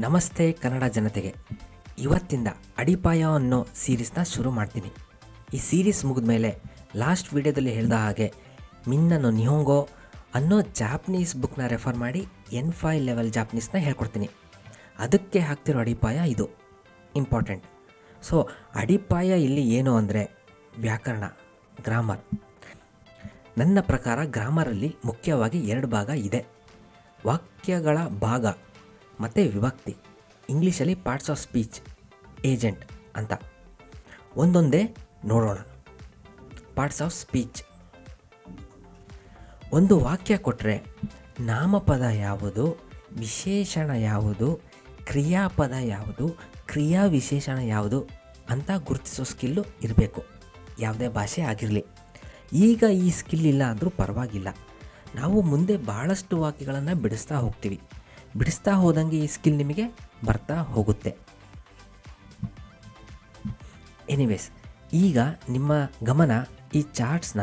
ನಮಸ್ತೆ ಕನ್ನಡ ಜನತೆಗೆ. ಇವತ್ತಿಂದ ಅಡಿಪಾಯ ಅನ್ನೋ ಸೀರೀಸ್ನ ಶುರು ಮಾಡ್ತೀನಿ. ಈ ಸೀರೀಸ್ ಮುಗಿದ ಮೇಲೆ ಲಾಸ್ಟ್ ವಿಡಿಯೋದಲ್ಲಿ ಹೇಳಿದ ಹಾಗೆ ಮಿನ್ನನ್ನು ನಿಹೋಂಗೋ ಅನ್ನೋ ಜಾಪನೀಸ್ ಬುಕ್ನ ರೆಫರ್ ಮಾಡಿ ಎನ್ ಫೈ ಲೆವೆಲ್ ಜಾಪನೀಸ್ನ ಹೇಳ್ಕೊಡ್ತೀನಿ. ಅದಕ್ಕೆ ಹಾಕ್ತಿರೋ ಅಡಿಪಾಯ ಇದು. ಇಂಪಾರ್ಟೆಂಟ್ ಸೊ ಅಡಿಪಾಯ ಇಲ್ಲಿ ಏನು ಅಂದರೆ ವ್ಯಾಕರಣ ಗ್ರಾಮರ್ ನನ್ನ ಪ್ರಕಾರ ಗ್ರಾಮರಲ್ಲಿ ಮುಖ್ಯವಾಗಿ ಎರಡು ಭಾಗ ಇದೆ. ವಾಕ್ಯಗಳ ಭಾಗ. ಮತ್ತು ವಿಭಕ್ತಿ. ಇಂಗ್ಲೀಷಲ್ಲಿ ಪಾರ್ಟ್ಸ್ ಆಫ್ ಸ್ಪೀಚ್ ಏಜೆಂಟ್ ಅಂತ. ಒಂದೊಂದೇ ನೋಡೋಣ. ಪಾರ್ಟ್ಸ್ ಆಫ್ ಸ್ಪೀಚ್ ಒಂದು ವಾಕ್ಯ ಕೊಟ್ಟರೆ ನಾಮಪದ ಯಾವುದು, ವಿಶೇಷಣ ಯಾವುದು, ಕ್ರಿಯಾಪದ ಯಾವುದು ಕ್ರಿಯಾ ವಿಶೇಷಣ ಯಾವುದು ಅಂತ ಗುರುತಿಸೋ ಸ್ಕಿಲ್ಲು ಇರಬೇಕು. ಯಾವುದೇ ಭಾಷೆ ಆಗಿರಲಿ. ಈಗ ಈ ಸ್ಕಿಲ್ ಇಲ್ಲ ಅಂದರೂ ಪರವಾಗಿಲ್ಲ. ನಾವು ಮುಂದೆ ಭಾಳಷ್ಟು ವಾಕ್ಯಗಳನ್ನು ಬಿಡಿಸ್ತಾ ಹೋಗ್ತೀವಿ. ಬಿಡಿಸ್ತಾ ಹೋದಂಗೆ ಈ ಸ್ಕಿಲ್ ನಿಮಗೆ ಬರ್ತಾ ಹೋಗುತ್ತೆ. ಎನಿವೇಸ್ ಈಗ ನಿಮ್ಮ ಗಮನ ಈ ಚಾರ್ಟ್ಸ್ನ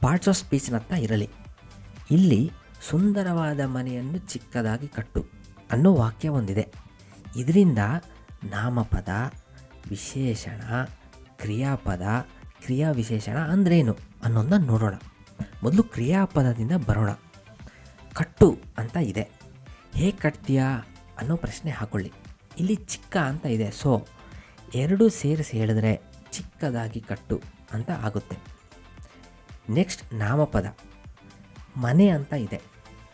ಪಾರ್ಟ್ಸ್ ಆಫ್ ಸ್ಪೀಚ್ನತ್ತ ಇರಲಿ. ಇಲ್ಲಿ ಸುಂದರವಾದ ಮನೆಯನ್ನು ಚಿಕ್ಕದಾಗಿ ಕಟ್ಟು ಅನ್ನೋ ವಾಕ್ಯ ಒಂದಿದೆ. ಇದರಿಂದ ನಾಮಪದ, ವಿಶೇಷಣ, ಕ್ರಿಯಾಪದ ಕ್ರಿಯಾ ವಿಶೇಷಣ ಅಂದ್ರೇನು ಅನ್ನೋದನ್ನ ನೋಡೋಣ. ಮೊದಲು ಕ್ರಿಯಾಪದದಿಂದ ಬರೋಣ. ಕಟ್ಟು ಅಂತ ಇದೆ. ಹೇಗೆ ಕಟ್ತೀಯಾ ಅನ್ನೋ ಪ್ರಶ್ನೆ ಹಾಕೊಳ್ಳಿ. ಇಲ್ಲಿ ಚಿಕ್ಕ ಅಂತ ಇದೆ. ಸೊ ಎರಡು ಸೇರಿಸಿ ಹೇಳಿದ್ರೆ ಚಿಕ್ಕದಾಗಿ ಕಟ್ಟು ಅಂತ ಆಗುತ್ತೆ. ನೆಕ್ಸ್ಟ್ ನಾಮಪದ. ಮನೆ ಅಂತ ಇದೆ.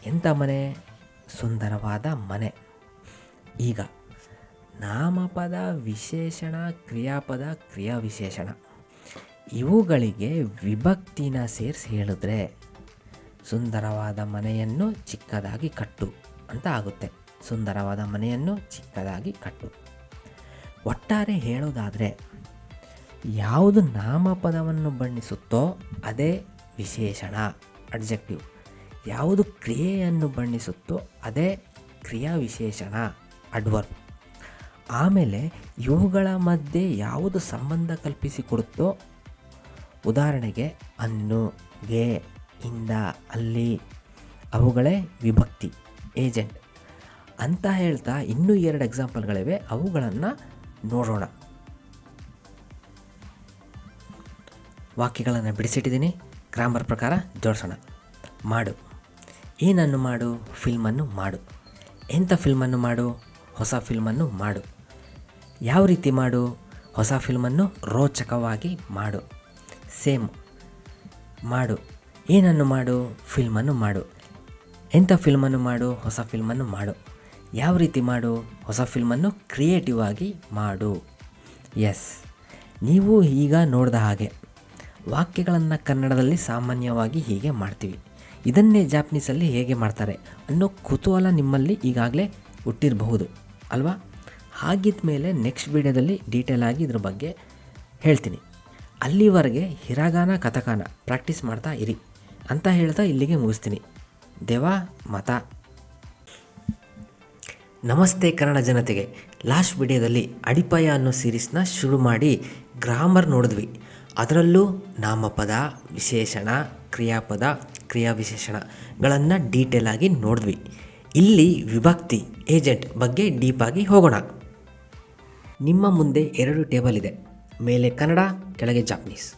ಎಂಥ ಮನೆ? ಸುಂದರವಾದ ಮನೆ. ಈಗ ನಾಮಪದ ವಿಶೇಷಣ, ಕ್ರಿಯಾಪದ ಕ್ರಿಯಾ ವಿಶೇಷಣ ಇವುಗಳಿಗೆ ವಿಭಕ್ತಿನ ಸೇರಿಸಿ ಹೇಳಿದ್ರೆ ಸುಂದರವಾದ ಮನೆಯನ್ನು ಚಿಕ್ಕದಾಗಿ ಕಟ್ಟು. ಅಂತ ಆಗುತ್ತೆ ಸುಂದರವಾದ ಮನೆಯನ್ನು ಚಿಕ್ಕದಾಗಿ ಕಟ್ಟು. ಒಟ್ಟಾರೆ ಹೇಳೋದಾದರೆ, ಯಾವುದು ನಾಮಪದವನ್ನು ಬಣ್ಣಿಸುತ್ತೋ ಅದೇ ವಿಶೇಷಣ ಅಡ್ಜೆಕ್ಟಿವ್ ಯಾವುದು ಕ್ರಿಯೆಯನ್ನು ಬಣ್ಣಿಸುತ್ತೋ ಅದೇ ಕ್ರಿಯಾ ವಿಶೇಷಣ ಅಡ್ವರ್ಬ್ ಆಮೇಲೆ ಇವುಗಳ ಮಧ್ಯೆ ಯಾವುದು ಸಂಬಂಧ ಕಲ್ಪಿಸಿಕೊಡುತ್ತೋ, ಉದಾಹರಣೆಗೆ ಅನ್ನು, ಗೆ, ಇಂದ, ಅಲ್ಲಿ, ಅವುಗಳೇ ವಿಭಕ್ತಿ. ಏಜೆಂಟ್ ಅಂತ ಹೇಳ್ತಾ ಇನ್ನೂ ಎರಡು ಎಕ್ಸಾಂಪಲ್ಗಳಿವೆ. ಅವುಗಳನ್ನು ನೋಡೋಣ. ವಾಕ್ಯಗಳನ್ನು ಬಿಡಿಸಿಟ್ಟಿದ್ದೀನಿ. ಗ್ರಾಮರ್ ಪ್ರಕಾರ ಜೋಡಿಸೋಣ. ಮಾಡು. ಏನನ್ನು ಮಾಡು? ಫಿಲ್ಮನ್ನು ಮಾಡು. ಎಂಥ ಫಿಲ್ಮನ್ನು ಮಾಡು? ಹೊಸ ಫಿಲ್ಮನ್ನು ಮಾಡು. ಯಾವ ರೀತಿ ಮಾಡು? ಹೊಸ ಫಿಲ್ಮನ್ನು ರೋಚಕವಾಗಿ ಮಾಡು. ಸೇಮ್. ಮಾಡು. ಏನನ್ನು ಮಾಡು? ಫಿಲ್ಮನ್ನು ಮಾಡು. ಎಂಥ ಫಿಲ್ಮನ್ನು ಮಾಡು, ಹೊಸ ಫಿಲ್ಮನ್ನು ಮಾಡು. ಯಾವ ರೀತಿ ಮಾಡು, ಹೊಸ ಫಿಲ್ಮನ್ನು ಕ್ರಿಯೇಟಿವ್ ಆಗಿ ಮಾಡು. ಎಸ್, ನೀವು ಈಗ ನೋಡಿದ ಹಾಗೆ ವಾಕ್ಯಗಳನ್ನು ಕನ್ನಡದಲ್ಲಿ ಸಾಮಾನ್ಯವಾಗಿ ಹೀಗೆ ಮಾಡ್ತೀವಿ. ಇದನ್ನೇ ಜಾಪನೀಸಲ್ಲಿ ಹೇಗೆ ಮಾಡ್ತಾರೆ ಅನ್ನೋ ಕುತೂಹಲ ನಿಮ್ಮಲ್ಲಿ ಈಗಾಗಲೇ ಹುಟ್ಟಿರಬಹುದು, ಅಲ್ವಾ? ಹಾಗಿದ್ದ ಮೇಲೆ ನೆಕ್ಸ್ಟ್ ವೀಡಿಯೋದಲ್ಲಿ ಡೀಟೇಲ್ ಆಗಿ ಇದ್ರ ಬಗ್ಗೆ ಹೇಳ್ತೀನಿ. ಅಲ್ಲಿವರೆಗೆ ಹಿರಾಗಾನ, ಕಥಕಾನ ಪ್ರಾಕ್ಟೀಸ್ ಮಾಡ್ತಾ ಇರಿ. ಅಂತ ಹೇಳ್ತಾ ಇಲ್ಲಿಗೆ ಮುಗಿಸ್ತೀನಿ. ದೇವಾ ಮತ ನಮಸ್ತೆ ಕನ್ನಡ ಜನತೆಗೆ. ಲಾಸ್ಟ್ ವಿಡಿಯೋದಲ್ಲಿ ಅಡಿಪಾಯ ಅನ್ನೋ ಸೀರೀಸ್ನ ಶುರು ಮಾಡಿ ಗ್ರಾಮರ್ ನೋಡಿದ್ವಿ. ಅದರಲ್ಲೂ ನಾಮಪದ, ವಿಶೇಷಣ, ಕ್ರಿಯಾಪದ ಕ್ರಿಯಾ ವಿಶೇಷಣಗಳನ್ನು ಡೀಟೇಲ್ ಆಗಿ ನೋಡಿದ್ವಿ. ಇಲ್ಲಿ ವಿಭಕ್ತಿ ಏಜೆಂಟ್ ಬಗ್ಗೆ ಡೀಪಾಗಿ ಹೋಗೋಣ. ನಿಮ್ಮ ಮುಂದೆ ಎರಡು ಟೇಬಲ್ ಇದೆ. ಮೇಲೆ ಕನ್ನಡ, ಕೆಳಗೆ ಜಾಪನೀಸ್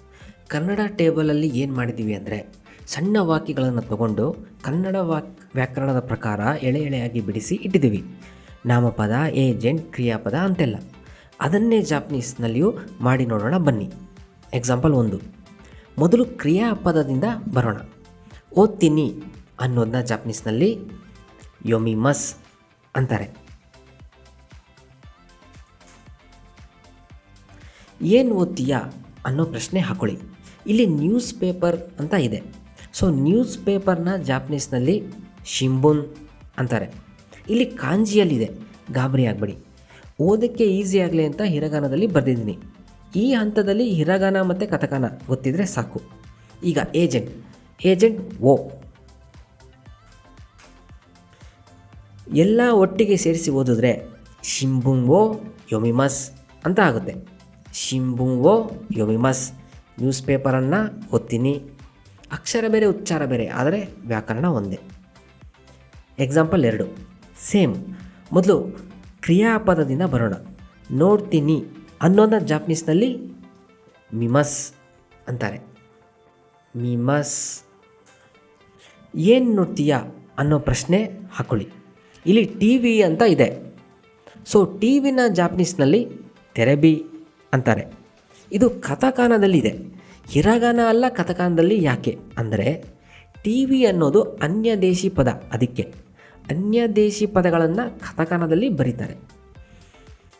ಕನ್ನಡ ಟೇಬಲಲ್ಲಿ ಏನು ಮಾಡಿದ್ದೀವಿ ಅಂದರೆ ಸಣ್ಣ ವಾಕ್ಯಗಳನ್ನು ತಗೊಂಡು ಕನ್ನಡ ವಾಕ್ ವ್ಯಾಕರಣದ ಪ್ರಕಾರ ಎಳೆ ಎಳೆಯಾಗಿ ಬಿಡಿಸಿ ಇಟ್ಟಿದ್ದೀವಿ. ನಾಮಪದ, ಏಜೆಂಟ್, ಕ್ರಿಯಾಪದ ಅಂತೆಲ್ಲ. ಅದನ್ನೇ ಜಾಪನೀಸ್ನಲ್ಲಿಯೂ ಮಾಡಿ ನೋಡೋಣ ಬನ್ನಿ. ಎಕ್ಸಾಂಪಲ್ ಒಂದು. ಮೊದಲು ಕ್ರಿಯಾಪದದಿಂದ ಬರೋಣ. ಓದ್ತೀನಿ ಅನ್ನೋದನ್ನ ಜಾಪನೀಸ್ನಲ್ಲಿ ಯೊಮಿಮಸ್ ಅಂತಾರೆ. ಏನು ಓದ್ತೀಯಾ ಅನ್ನೋ ಪ್ರಶ್ನೆ ಹಾಕೊಳ್ಳಿ. ಇಲ್ಲಿ ನ್ಯೂಸ್ ಪೇಪರ್ ಅಂತ ಇದೆ. ಸೊ ನ್ಯೂಸ್ ಪೇಪರ್ನ ಜಾಪನೀಸ್ನಲ್ಲಿ ಶಿಂಬುನ್ ಅಂತಾರೆ. ಇಲ್ಲಿ ಕಾಂಜಿಯಲ್ಲಿದೆ. ಗಾಬರಿ ಆಗಬೇಡಿ. ಓದೋಕ್ಕೆ ಈಸಿ ಆಗಲಿ ಅಂತ ಹಿರಗಾನದಲ್ಲಿ ಬರೆದಿದ್ದೀನಿ. ಈ ಹಂತದಲ್ಲಿ ಹಿರಗಾನ ಮತ್ತು ಕಥಕಾನ ಗೊತ್ತಿದ್ರೆ ಸಾಕು. ಈಗ ಏಜೆಂಟ್ ಏಜೆಂಟ್ ಓ. ಎಲ್ಲ ಒಟ್ಟಿಗೆ ಸೇರಿಸಿ ಓದಿದ್ರೆ ಶಿಂಬುಂಗೋ ಯೊಮಿಮಸ್ ಅಂತ ಆಗುತ್ತೆ. ಶಿಂಬುಂಗೋ ಯೊಮಿಮಸ್ ನ್ಯೂಸ್ ಪೇಪರನ್ನು ಓದ್ತೀನಿ. ಅಕ್ಷರ ಬೇರೆ, ಉಚ್ಚಾರ ಬೇರೆ, ಆದರೆ ವ್ಯಾಕರಣ ಒಂದೇ. ಎಕ್ಸಾಂಪಲ್ ಎರಡು. ಸೇಮ್ ಮೊದಲು ಕ್ರಿಯಾಪದದಿಂದ ಬರೋಣ. ನೋಡ್ತೀನಿ ಅನ್ನೋದನ್ನ ಜಾಪನೀಸ್ನಲ್ಲಿ ಮಿಮಸ್ ಅಂತಾರೆ. ಮಿಮಸ್ ಏನು ನೋಡ್ತೀಯಾ ಅನ್ನೋ ಪ್ರಶ್ನೆ ಹಾಕೊಳ್ಳಿ. ಇಲ್ಲಿ ಟಿ ವಿ ಅಂತ ಇದೆ. ಸೊ ಟಿ ವಿನ ಜಾಪನೀಸ್ನಲ್ಲಿ ತೆರೆಬಿ ಅಂತಾರೆ. ಇದು ಕಥಕಾನದಲ್ಲಿದೆ. ಹಿರಗಾನ ಅಲ್ಲ ಕಥಕಾನದಲ್ಲಿ ಯಾಕೆ? ಅಂದರೆ ಟಿ ವಿ ಅನ್ನೋದು ಅನ್ಯ ದೇಶಿ ಪದ ಅದಕ್ಕೆ. ಅನ್ಯ ದೇಶಿ ಪದಗಳನ್ನು ಕಥಕಾನದಲ್ಲಿ ಬರೀತಾರೆ.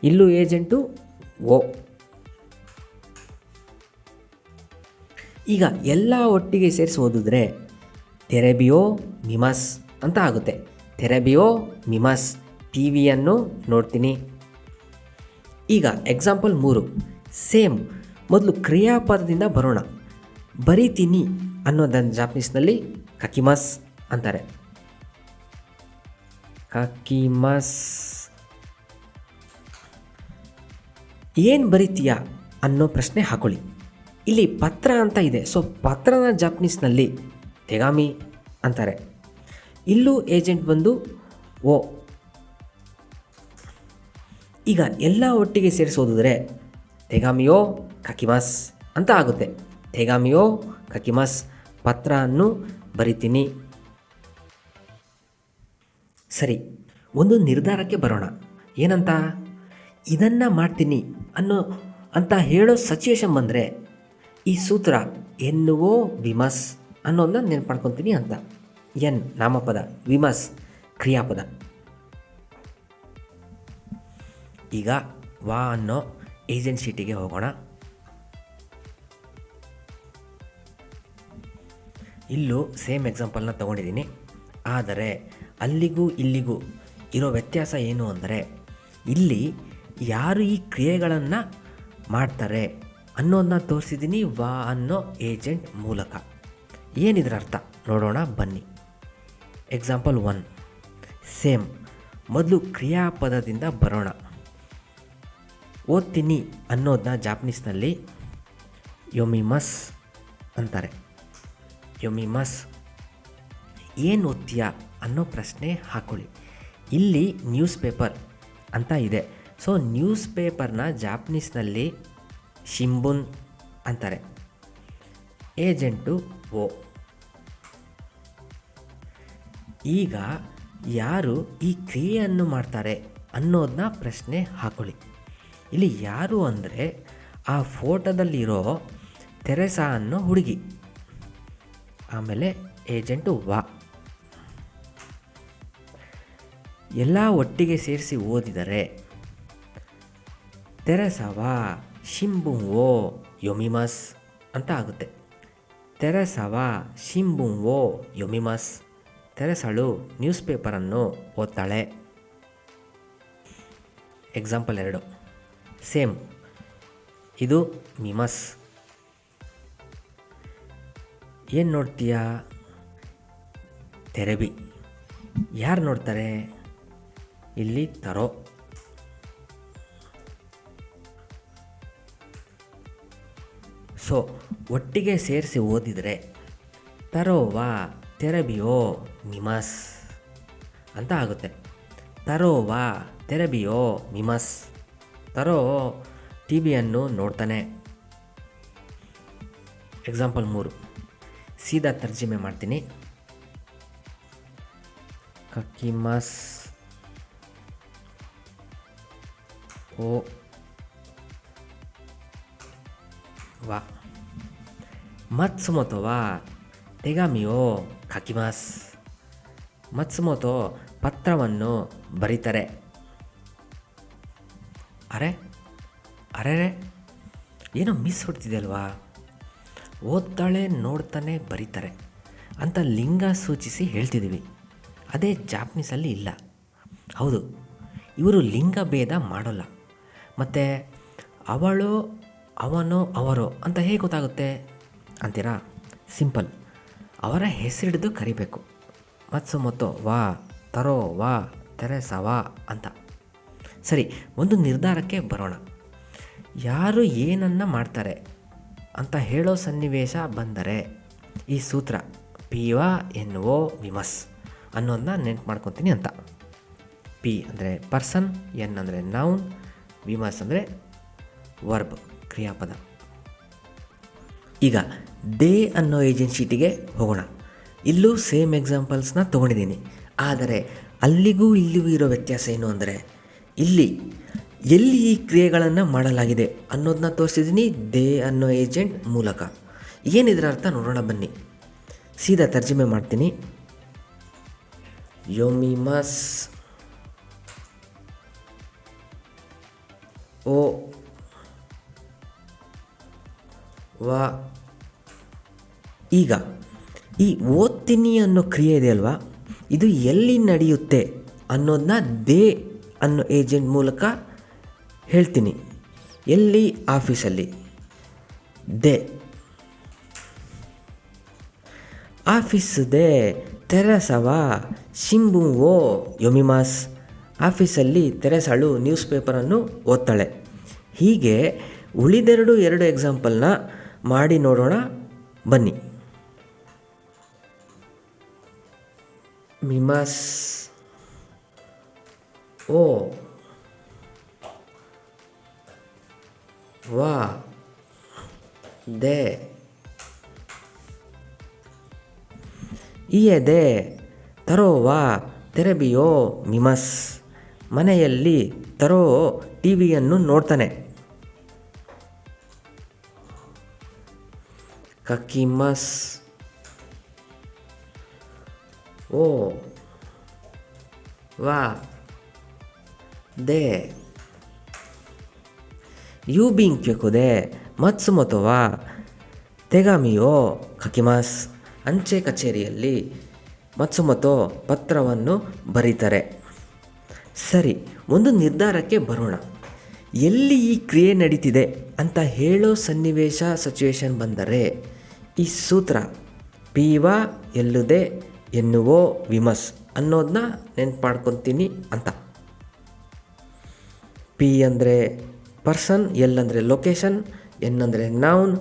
ಇಲ್ಲೂ ಏಜೆಂಟು ಓ. ಈಗ ಎಲ್ಲ ಒಟ್ಟಿಗೆ ಸೇರಿಸಿ ಓದಿದ್ರೆ ತೆರೆಬಿಯೋ ಮಿಮಸ್ ಅಂತ ಆಗುತ್ತೆ. ತೆರೆಬಿಯೋ ಮಿಮಸ್ ಟಿ ವಿಯನ್ನು ನೋಡ್ತೀನಿ. ಈಗ ಎಕ್ಸಾಂಪಲ್ ಮೂರು. ಸೇಮ್ ಮೊದಲು ಕ್ರಿಯಾಪದದಿಂದ ಬರೋಣ. ಬರಿತೀನಿ ಅನ್ನೋದನ್ನು ಜಾಪನೀಸ್ನಲ್ಲಿ ಕಕಿಮಾಸ್ ಅಂತಾರೆ. ಕಕಿಮಾಸ್. ಏನು ಬರಿತೀಯಾ ಅನ್ನೋ ಪ್ರಶ್ನೆ ಹಾಕೊಳ್ಳಿ. ಇಲ್ಲಿ ಪತ್ರ ಅಂತ ಇದೆ. ಸೊ ಪತ್ರನ ಜಾಪನೀಸ್ನಲ್ಲಿ ತೆಗಾಮಿ ಅಂತಾರೆ. ಇಲ್ಲೂ ಏಜೆಂಟ್ ಬಂದು, ಓ, ಈಗ ಎಲ್ಲ ಒಟ್ಟಿಗೆ ಸೇರಿಸೋದಿದ್ರೆ ತೆಗಾಮಿಯೋ ಕಕಿಮಸ್ ಅಂತ ಆಗುತ್ತೆ ತೆಗಾಮಿಯೋ ಕಕಿಮಸ್ ಪತ್ರ ಅನ್ನು ಬರಿತೀನಿ. ಸರಿ, ಒಂದು ನಿರ್ಧಾರಕ್ಕೆ ಬರೋಣ. ಏನಂತ? ಇದನ್ನು ಮಾಡ್ತೀನಿ ಅನ್ನೋ ಅಂತ ಹೇಳೋ ಸಿಚುವೇಶನ್ ಬಂದರೆ, ಈ ಸೂತ್ರ ಎನ್ನುವೋ ವಿಮಸ್ ಅನ್ನೋದನ್ನ ನೆನ್ಪು ಮಾಡ್ಕೊತೀನಿ ಅಂತ. ಎನ್, ನಾಮಪದ, ವಿಮಸ್, ಕ್ರಿಯಾಪದ. ಈಗ, ವಾ ಅನ್ನೋ ಏಜೆನ್ಸಿಟಿಗೆ ಹೋಗೋಣ. ಇಲ್ಲೂ ಸೇಮ್ ಎಕ್ಸಾಂಪಲ್ನ ತೊಗೊಂಡಿದ್ದೀನಿ. ಆದರೆ ಅಲ್ಲಿಗೂ ಇಲ್ಲಿಗೂ ಇರೋ ವ್ಯತ್ಯಾಸ ಏನು ಅಂದರೆ ಇಲ್ಲಿ ಯಾರು ಈ ಕ್ರಿಯೆಗಳನ್ನು ಮಾಡ್ತಾರೆ ಅನ್ನೋದನ್ನ ತೋರಿಸಿದ್ದೀನಿ ವಾ ಅನ್ನೋ ಏಜೆಂಟ್ ಮೂಲಕ. ಏನಿದ್ರ ಅರ್ಥ? ನೋಡೋಣ, ಬನ್ನಿ. ಎಕ್ಸಾಂಪಲ್ ಒನ್ ಸೇಮ್ ಮೊದಲು ಕ್ರಿಯಾಪದದಿಂದ ಬರೋಣ. ಓದ್ತೀನಿ ಅನ್ನೋದನ್ನ ಜಾಪನೀಸ್ನಲ್ಲಿ ಯೊಮಿಮಸ್ ಅಂತಾರೆ. ಯೊಮಿಮಸ್ ಏನು ಓದ್ತೀಯಾ ಅನ್ನೋ ಪ್ರಶ್ನೆ ಹಾಕೊಳ್ಳಿ. ಇಲ್ಲಿ ನ್ಯೂಸ್ ಪೇಪರ್ ಅಂತ ಇದೆ. ಸೊ ನ್ಯೂಸ್ ಪೇಪರ್ನ ಜಾಪನೀಸ್ನಲ್ಲಿ ಶಿಂಬುನ್ ಅಂತಾರೆ. ಏಜೆಂಟು ಓ ಈಗ ಯಾರು ಈ ಕ್ರಿಯೆಯನ್ನು ಮಾಡ್ತಾರೆ ಅನ್ನೋದನ್ನ ಪ್ರಶ್ನೆ ಹಾಕೊಳ್ಳಿ. ಇಲ್ಲಿ ಯಾರು ಅಂದರೆ ಆ ಫೋಟೋದಲ್ಲಿರೋ ತೆರೆಸಾ ಅನ್ನೋ ಹುಡುಗಿ. ಆಮೇಲೆ ಏಜೆಂಟು ವಾ. ಎಲ್ಲ ಒಟ್ಟಿಗೆ ಸೇರಿಸಿ ಓದಿದರೆ, ತೆರೆಸವಾ, ಶಿಂಬುಂವೋ, ಯೊಮಿಮಸ್ ಅಂತ ಆಗುತ್ತೆ. ತೆರೆಸವಾ, ಶಿಂಬುಂವೋ, ಯೊಮಿಮಸ್, ತೆರೆಸಳು ನ್ಯೂಸ್ ಪೇಪರನ್ನು ಓದ್ತಾಳೆ. ಎಕ್ಸಾಂಪಲ್ ಎರಡು. ಸೇಮ್ ಇದು ಮಿಮಸ್. ಏನು ನೋಡ್ತೀಯಾ? ತೆರೆಬಿ ಯಾರು ನೋಡ್ತಾರೆ? ಇಲ್ಲಿ ತರೋ. ಸೊ, ಒಟ್ಟಿಗೆ ಸೇರಿಸಿ ಓದಿದರೆ ತರೋವಾ ತೆರಬಿಯೋ ಮಿಮಸ್ ಅಂತ ಆಗುತ್ತೆ. ತರೋವಾ ತೆರಬಿಯೋ ಮಿಮಸ್. ತರೋ ಟಿ ವಿಯನ್ನು ನೋಡ್ತಾನೆ. ಎಕ್ಸಾಂಪಲ್ ಮೂರು. ಸೀದಾ ತರ್ಜಮೆ ಮಾಡ್ತೀನಿ. ಕಕ್ಕಿಮಸ್ ಓ. ವಾ. ಮತ್ಸುಮೊತೊ ವಾ ತೆಗಾಮಿಯೋ ಕಕಿಮಾಸ್ ಮತ್ಸುಮೊತೊ ಪತ್ರವನ್ನು ಬರೀತಾರೆ. ಅರೆ ಅರೆ. ಏನೋ ಮಿಸ್ ಹೊಡ್ತಿದೆ ಅಲ್ವಾ? ಓದ್ತಾಳೆ, ನೋಡ್ತಾನೆ ಬರೀತಾರೆ ಅಂತ ಲಿಂಗ ಸೂಚಿಸಿ ಹೇಳ್ತಿದ್ದೀವಿ. ಅದೇ ಜಾಪನೀಸಲ್ಲಿ ಇಲ್ಲ. ಹೌದು, ಇವರು ಲಿಂಗ ಭೇದ ಮಾಡೋಲ್ಲ. ಮತ್ತು ಅವಳು, ಅವನು, ಅವರು ಅಂತ ಹೇಗೆ ಗೊತ್ತಾಗುತ್ತೆ? ಅಂತೀರಾ? ಸಿಂಪಲ್. ಅವರ ಹೆಸರಿಡಿದು ಕರಿಬೇಕು. ಮತ್ಸು ಮತ್ತು ವಾ, ತರೋ ವಾ ತೆರೆಸ ವಾ ಅಂತ. ಸರಿ, ಒಂದು ನಿರ್ಧಾರಕ್ಕೆ ಬರೋಣ. ಯಾರು ಏನನ್ನು ಮಾಡ್ತಾರೆ? ಅಂತ ಹೇಳೋ ಸನ್ನಿವೇಶ ಬಂದರೆ ಈ ಸೂತ್ರ ಪಿ ವ ಎನ್ ಓ ವಿಮಸ್ ಅನ್ನೋದನ್ನ ನೆನ್ಪು ಮಾಡ್ಕೊತೀನಿ ಅಂತ. ಪಿ ಅಂದರೆ ಪರ್ಸನ್ ಎನ್ ಅಂದರೆ ನೌನ್ ವಿಮಸ್ ಅಂದರೆ ವರ್ಬ್ ಕ್ರಿಯಾಪದ. ಈಗ ದೇ ಅನ್ನೋ ಏಜೆನ್ಸಿಟಿಗೆ ಹೋಗೋಣ. ಇಲ್ಲೂ ಸೇಮ್ ಎಕ್ಸಾಂಪಲ್ಸ್ನ ತೊಗೊಂಡಿದ್ದೀನಿ. ಆದರೆ ಅಲ್ಲಿಗೂ ಇಲ್ಲಿಗೂ ಇರೋ ವ್ಯತ್ಯಾಸ ಏನು ಅಂದರೆ, ಇಲ್ಲಿ ಎಲ್ಲಿ ಈ ಕ್ರಿಯೆಗಳನ್ನು ಮಾಡಲಾಗಿದೆ ಅನ್ನೋದನ್ನ ತೋರಿಸಿದ್ದೀನಿ ದೇ ಅನ್ನೋ ಏಜೆಂಟ್ ಮೂಲಕ. ಏನಿದ್ರ ಅರ್ಥ ನೋಡೋಣ ಬನ್ನಿ. ಸೀದಾ ತರ್ಜಮೆ ಮಾಡ್ತೀನಿ. ಯೋಮಿಮಸ್. ಓ. ವಾ. ಈಗ, ಈ ಓದ್ತೀನಿ ಅನ್ನೋ ಕ್ರಿಯೆ ಇದೆ ಅಲ್ವಾ? ಇದು ಎಲ್ಲಿ ನಡೆಯುತ್ತೆ ಅನ್ನೋದನ್ನ ದೇ ಅನ್ನೋ ಏಜೆಂಟ್ ಮೂಲಕ ಹೇಳ್ತೀನಿ. ಎಲ್ಲಿ ಆಫೀಸಲ್ಲಿ? ದೇ. ಆಫೀಸ್ ದೇ ತೆರಸವ ಓ ಯೊಮಿಮಾಸ್. ಆಫೀಸಲ್ಲಿ ತೆರೆಸಳು ನ್ಯೂಸ್ ಪೇಪರನ್ನು ಓದ್ತಾಳೆ. ಹೀಗೆ ಉಳಿದೆರಡು ಎರಡು ಎಕ್ಸಾಂಪಲ್ನ ಮಾಡಿ ನೋಡೋಣ. ಬನ್ನಿ. ಮಿಮಾಸ್. ಓ. ವಾ, ದೆ. ಇಯದೆ ತರೋವಾ ತೆರಬಿಯೋ ಮಿಮಸ್. ಮನೆಯಲ್ಲಿ ತರೋ ಟಿ ವಿಯನ್ನು ನೋಡ್ತಾನೆ ಕಕ್ಕಿಮಸ್ ಓ, ವಾ, ದೇ. ಯು ಬಿಂಗ್ ಕ್ಯಕುದೆ ಮತ್ಸುಮೊತೊವಾ ತೆಗಾಮಿಯೋ ಕಕಿಮಾಸ್ ಅಂಚೆ ಕಚೇರಿಯಲ್ಲಿ ಮತ್ಸುಮೊತೊ ಪತ್ರವನ್ನು ಬರೀತಾರೆ ಸರಿ, ಒಂದು ನಿರ್ಧಾರಕ್ಕೆ ಬರೋಣ. ಎಲ್ಲಿ ಈ ಕ್ರಿಯೆ ನಡೀತಿದೆ ಅಂತ ಹೇಳೋ ಸನ್ನಿವೇಶ ಸಿಚುವೇಶನ್ ಬಂದರೆ, ಈ ಸೂತ್ರ, ಪೀವ ಎಲ್ಲುದೆ ಎನ್ನುವೋ ವಿಮಸ್ ಅನ್ನೋದನ್ನ ನೆನ್ಪು ಮಾಡ್ಕೊತೀನಿ ಅಂತ. ಪಿ ಅಂದರೆ ಪರ್ಸನ್ ಎಲ್ ಅಂದರೆ ಲೊಕೇಶನ್ ಎನ್ ಅಂದರೆ ನೌನ್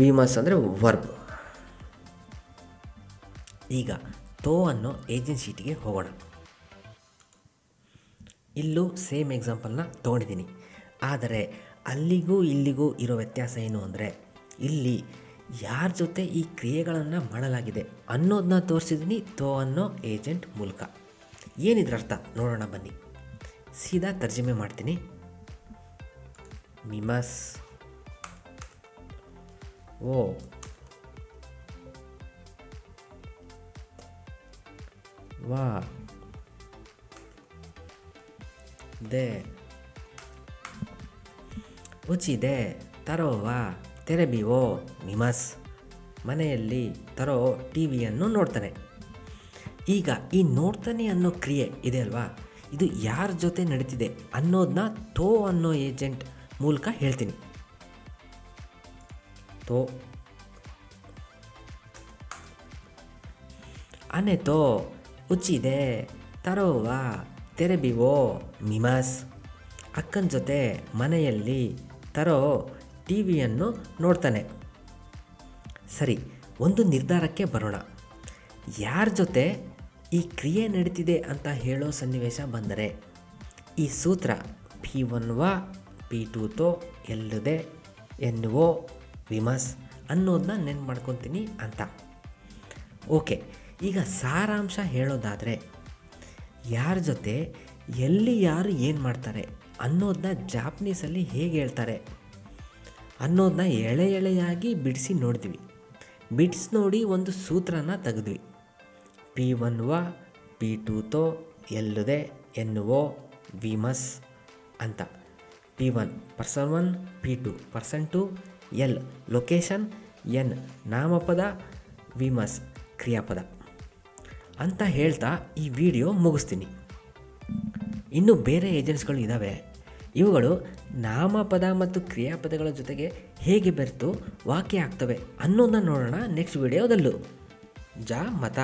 ವಿಮಸ್ ಅಂದರೆ ವರ್ಬ್ ಈಗ ತೋ ಅನ್ನೋ ಏಜೆನ್ಸಿ ಶೀಟಿಗೆ ಹೋಗೋಣ. ಇಲ್ಲೂ ಸೇಮ್ ಎಕ್ಸಾಂಪಲ್ನ ತೊಗೊಂಡಿದ್ದೀನಿ. ಆದರೆ ಅಲ್ಲಿಗೂ ಇಲ್ಲಿಗೂ ಇರೋ ವ್ಯತ್ಯಾಸ ಏನು ಅಂದರೆ, ಇಲ್ಲಿ ಯಾರ ಜೊತೆ ಈ ಕ್ರಿಯೆಗಳನ್ನು ಮಾಡಲಾಗಿದೆ ಅನ್ನೋದನ್ನ ತೋರಿಸಿದ್ದೀನಿ ತೋ ಅನ್ನೋ ಏಜೆಂಟ್ ಮೂಲಕ. ಏನಿದ್ರ ಅರ್ಥ ನೋಡೋಣ ಬನ್ನಿ. ಸೀದಾ ತರ್ಜಮೆ ಮಾಡ್ತೀನಿ. ಮಿಮಸ್ ಓ ವಾ ದೆ ಉಚಿದೆ ತರೋವಾ ತೆರೆಬಿವೋ ಮಿಮಸ್ ಮನೆಯಲ್ಲಿ ತರೋ ಟಿ ವಿಯನ್ನು ನೋಡ್ತಾನೆ ಈಗ ಈ ನೋಡ್ತಾನೆ ಅನ್ನೋ ಕ್ರಿಯೆ ಇದೆ ಅಲ್ವಾ ಇದು ಯಾರ ಜೊತೆ ನಡೀತಿದೆ ಅನ್ನೋದನ್ನ ತೋ ಅನ್ನೋ ಏಜೆಂಟ್ ಮೂಲಕ ಹೇಳ್ತೀನಿ. ತೋ. ಅನೆತೋ ಉಚ್ಚಿದೆ ತರೋವ ತೆರೆಬಿವೋ ಮಿಮಸ್. ಅಕ್ಕನ ಜೊತೆ ಮನೆಯಲ್ಲಿ ತರೋ ಟಿ ವಿಯನ್ನು ನೋಡ್ತಾನೆ. ಸರಿ, ಒಂದು ನಿರ್ಧಾರಕ್ಕೆ ಬರೋಣ. ಯಾರ ಜೊತೆ ಈ ಕ್ರಿಯೆ ನಡೀತಿದೆ ಅಂತ ಹೇಳೋ ಸನ್ನಿವೇಶ ಬಂದರೆ ಈ ಸೂತ್ರ ಪಿ ಒನ್ ವ ಪಿ ಟು ತೋ ಎಲ್ಲದೆ ಎನ್ನುವೋ ವಿಮಸ್ ಅನ್ನೋದನ್ನ ನೆನ್ಪು ಮಾಡ್ಕೊತೀನಿ ಅಂತ. ಓಕೆ, ಈಗ ಸಾರಾಂಶ ಹೇಳೋದಾದರೆ ಯಾರ ಜೊತೆ ಎಲ್ಲಿ ಯಾರು ಏನು ಮಾಡ್ತಾರೆ ಅನ್ನೋದನ್ನ ಜಾಪನೀಸಲ್ಲಿ ಹೇಗೆ ಹೇಳ್ತಾರೆ ಅನ್ನೋದನ್ನ ಎಳೆ ಎಳೆಯಾಗಿ ಬಿಡಿಸಿ ನೋಡಿದ್ವಿ. ಬಿಡಿಸಿ ನೋಡಿ ಒಂದು ಸೂತ್ರನ ತೆಗೆದ್ವಿ. ಪಿ ಒನ್ ವ ಪಿ ಟೂ ತೋ ಎಲ್ಲದೆ ಎನ್ನುವೋ ವಿಮಸ್ ಅಂತ. P one person one P two person two L location N ನಾಮಪದ ವಿಮಸ್ ಕ್ರಿಯಾಪದ ಅಂತ ಹೇಳ್ತಾ ಈ ವಿಡಿಯೋ ಮುಗಿಸ್ತೀನಿ. ಇನ್ನು ಬೇರೆ ಏಜೆಂಟ್ಸ್ಗಳು ಇದ್ದಾವೆ ಇವುಗಳು ನಾಮಪದ ಮತ್ತು ಕ್ರಿಯಾಪದಗಳ ಜೊತೆಗೆ ಹೇಗೆ ಬೆರೆತು ವಾಕ್ಯ ಆಗ್ತವೆ ಅನ್ನೋದನ್ನ ನೋಡೋಣ ನೆಕ್ಸ್ಟ್ ವಿಡಿಯೋದಲ್ಲೂ ಜಾ ಮತ.